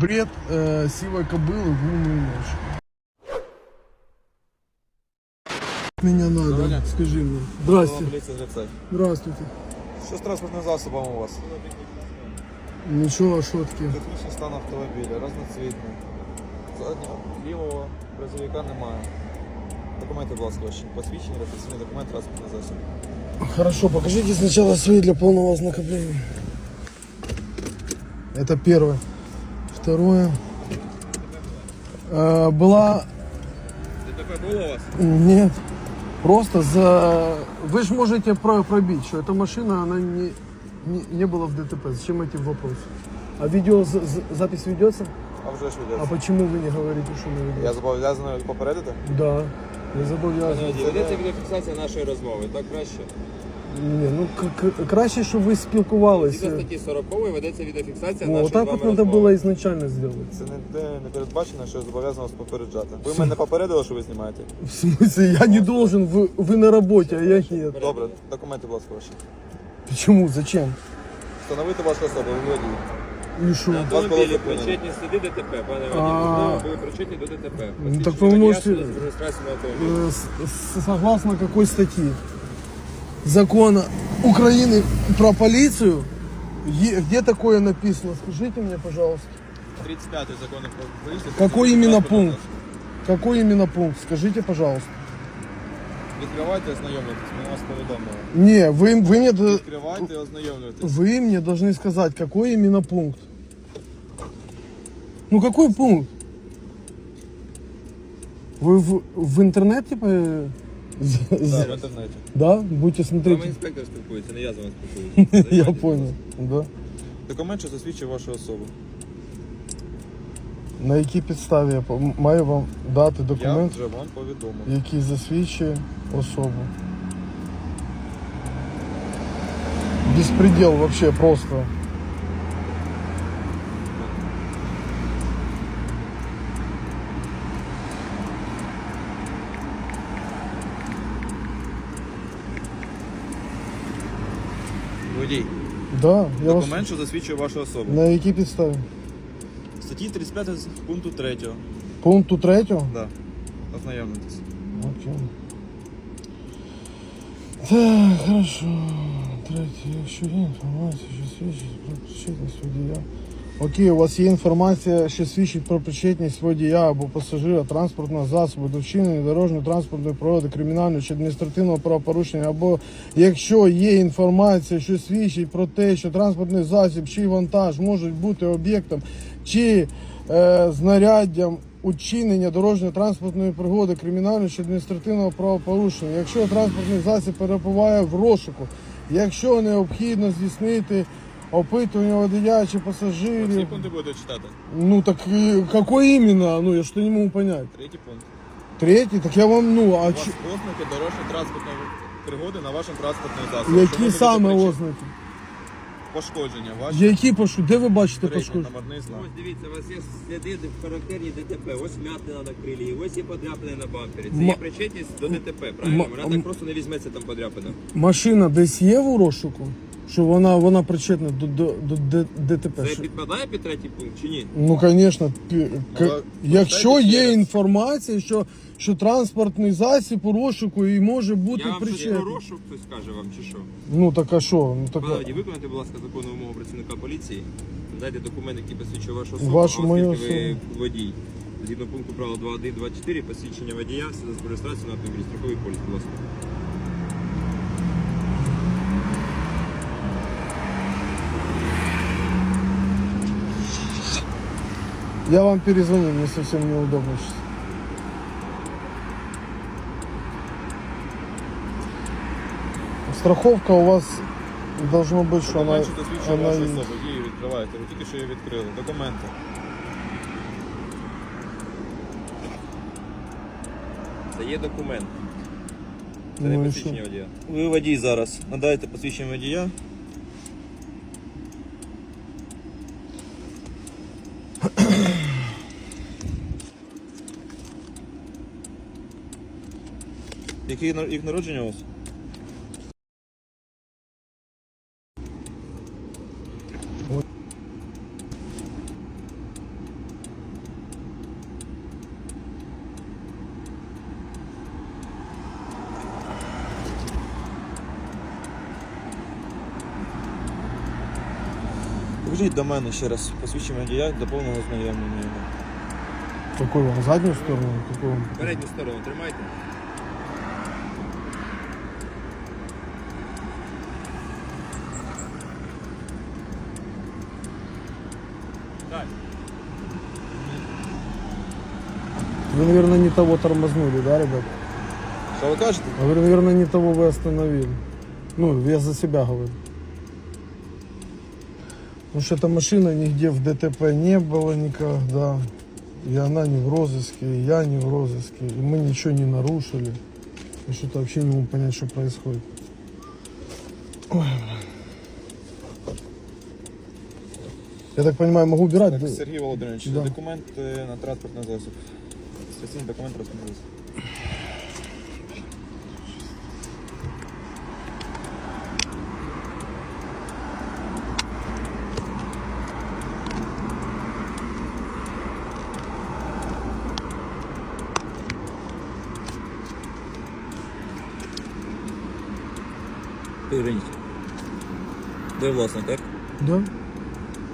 Бред э, сивой кобылы в лунную ночь. Меня надо, Доброго дня. скажи мне. Здрасте. Поліція Грицай. Здравствуйте. Що з транспортним засобом у вас? Нічого, що таке? Технічний стан автомобіля, разноцвітний. Заднього лівого призовика немає. Документи, будь ласка, ваші. Посвідчення, реєстраційний документ, транспортний засіб. Хорошо, покажите сначала свои для полного ознакомления. Это первое. Второе. Э, была... ДТП було у вас? Нет. Просто за... Вы же можете про- пробить, что эта машина, она не, не, не была в ДТП. Зачем эти вопросы? А видео, за- за- запись ведется? А вже ж А ведеться. почему вы не говорите, что не Я ведется? зобов'язаний попередити? Да. Не зобов'язані. Ведеться відеофіксація нашої розмови, так краще. Ні, ну к- к- краще, щоб ви спілкувалися. Згідно статті 40 ведеться відеофіксація О, нашої отак з от вами треба розмови. було ізначально зробити. Це не, де не передбачено, що я зобов'язаний вас попереджати. Ви мене попередили, що ви знімаєте? В смысле, я не должен, вы, вы на работе, а я нет. Добре, документи, будь ласка, ваші. Почему? Зачем? Встановити вашу особу, ви водій. И что? На Вас було автомобілі зупинено. причетні сліди ДТП, пане А. Вадим. Ви були причетні до ДТП. Ну, так Посвідчення ви водія можете- щодо реєстрації на автомобіль. Э, с- с- Согласно какой статьи закона Украины про полицию, е- где такое написано? Скажите мне, пожалуйста. 35 закону про поліцію. Какой именно пункт? Какой именно пункт? Скажите, пожалуйста. Відкривайте, ознайомлюйтесь, ми вас повідомили. Не, вы, вы, мне, д- Відкривайте і ознайомлюйтесь. вы мне должны сказать, какой именно пункт. Ну какой пункт? Вы в, в интернете э, з- з- в інтернеті. да? Будете вами смотреть. інспектор спілкується, не я з вами спілкуюся. Я Займайтесь, понял. Да. Документ, що засвідчує вашу особу. На якій підставі я по- маю вам дати Я документ, вже вам повідомив. який засвідчує особу. Беспредел вообще просто. Водій. Да, я вас... Документ, що засвідчує вашу особу. На якій підставі? Статті 35 пункту 3. Пункту 3? Да. Ознайомитись. Окей. Так, хорошо. Третє, якщо є інформація, що свідчить про причетність водія. Окей, у вас є інформація, що свідчить про причетність водія або пасажира транспортного засобу до вчинення дорожньої транспортної пригоди, кримінального чи адміністративного правопорушення, або якщо є інформація, що свідчить про те, що транспортний засіб чи вантаж можуть бути об'єктом чи е, знаряддям учинення дорожньо-транспортної пригоди, кримінального чи адміністративного правопорушення, якщо транспортний засіб перебуває в розшуку, якщо необхідно здійснити опитування водія чи Всі пасажирів. пункти будете читати. Ну так э, какой именно? Ну я что не могу понять. Третій пункт. Третій, так я вам ну а У вас чи... ознаки дорожньо-транспортної пригоди на вашому транспортному засобі. Що які можуть саме бути ознаки? Пошкодження ваші. Які пошу? Де ви бачите Передній пошкодження? номерний знак. Ось дивіться, у вас є сліди в характерні ДТП. Ось м'ятина на крилі, ось є подряпини на бампері. Це Ма- є причетність до ДТП, правильно? Ма- Вона так просто не візьметься там подряпина. Машина десь є в розшуку? Що вона, вона причетна до, до, до Д- ДТП? Це Що- підпадає під третій пункт чи ні? Ну, звісно, пі- к- Але якщо ще є раз. інформація, що, що транспортний засіб у розшуку і може бути Я вам щось причетний. про розшук хтось скаже вам чи що? Ну так а що? Ну, так, Пане виконайте, будь ласка, законну вимогу працівника поліції. Дайте документ, який посвідчує вашу особу, Вашу а мою оскільки ви водій. Згідно пункту правил 2.1.2.4, посвідчення водія, за реєстрацію на автомобілі, страховий поліс, будь ласка. Я вам перезвоню, мне совсем неудобно сейчас. Страховка у вас должно быть, что она, Документ, що засвідчує она вашу есть. особу. Її відкриваєте. Ви тільки що її відкрили. Документи. Це є документ. Це Ну не і посвідчення що? водія. Ви водій зараз. Надайте посвідчення водія. який рік народження у вас? 20. До мене ще раз посвідчимо діяль до повного знайомлення. Какую вам заднюю сторону? Какую вам? Передню сторону тримайте. Вы, наверное, не того тормознули, да, ребят? Що ви кажете? Я говорю, наверное, не того вы остановили. Ну, я за себя говорю. Потому что эта машина нигде в ДТП не было никогда. И она не в розыске, и я не в розыске. И мы ничего не нарушили. И что-то вообще не могу понять, что происходит. Ой. Я так понимаю, могу убирать? Так? Сергій Володимирович, Да. документ е, на транспортний засіб. Реєстраційний документ транспортний засіб. Переверніть. Ви власник, так? Да?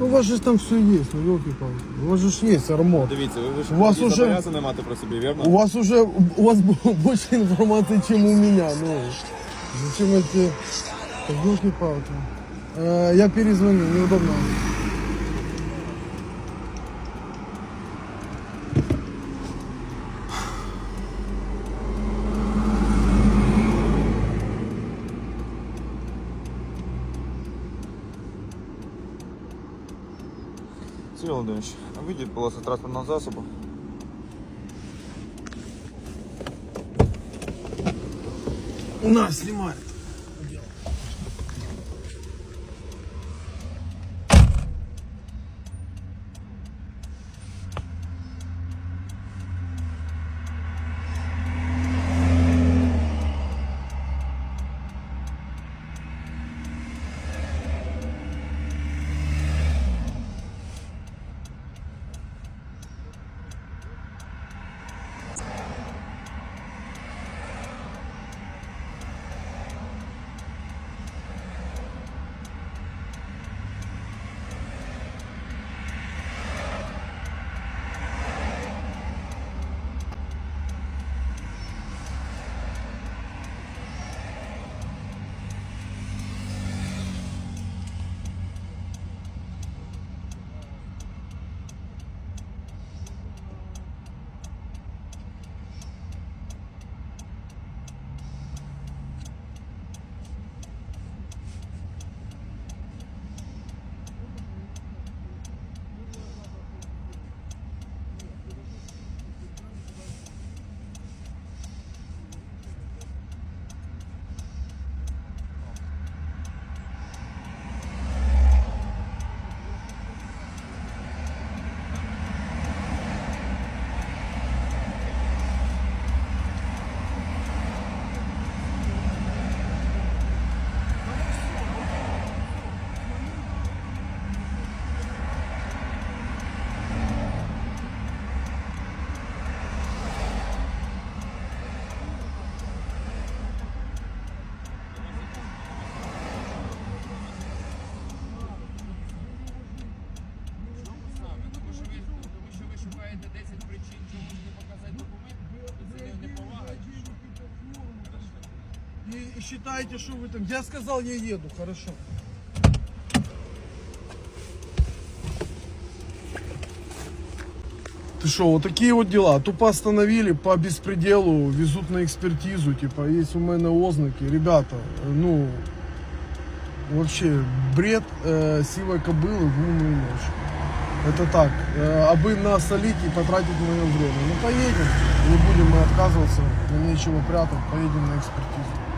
Ну, у вас же там все есть, ну, елки-палки. У вас же ж есть армот. Дивіться, ви ж У вас водій уже- зобов'язані мати при собі, вірно? У вас уже у вас бо- больше информации, чем у меня. Ну, зачем эти елки-палки? Э, я перезвоню, неудобно. Сергій Володимирович, а будь ласка, транспортного засобу. На, снимай. Тому И считайте, что вы там. Я сказал, я еду, хорошо. Ты что, вот такие вот дела. Тупо остановили по беспределу, везут на экспертизу, типа, есть у меня ознаки. Ребята, ну, вообще, бред э, сивой кобылы в лунную ночь. Это так, э, абы насолить и потратить мое время. Ну, поедем, не будем мы отказываться, нам нечего прятать, поедем на экспертизу.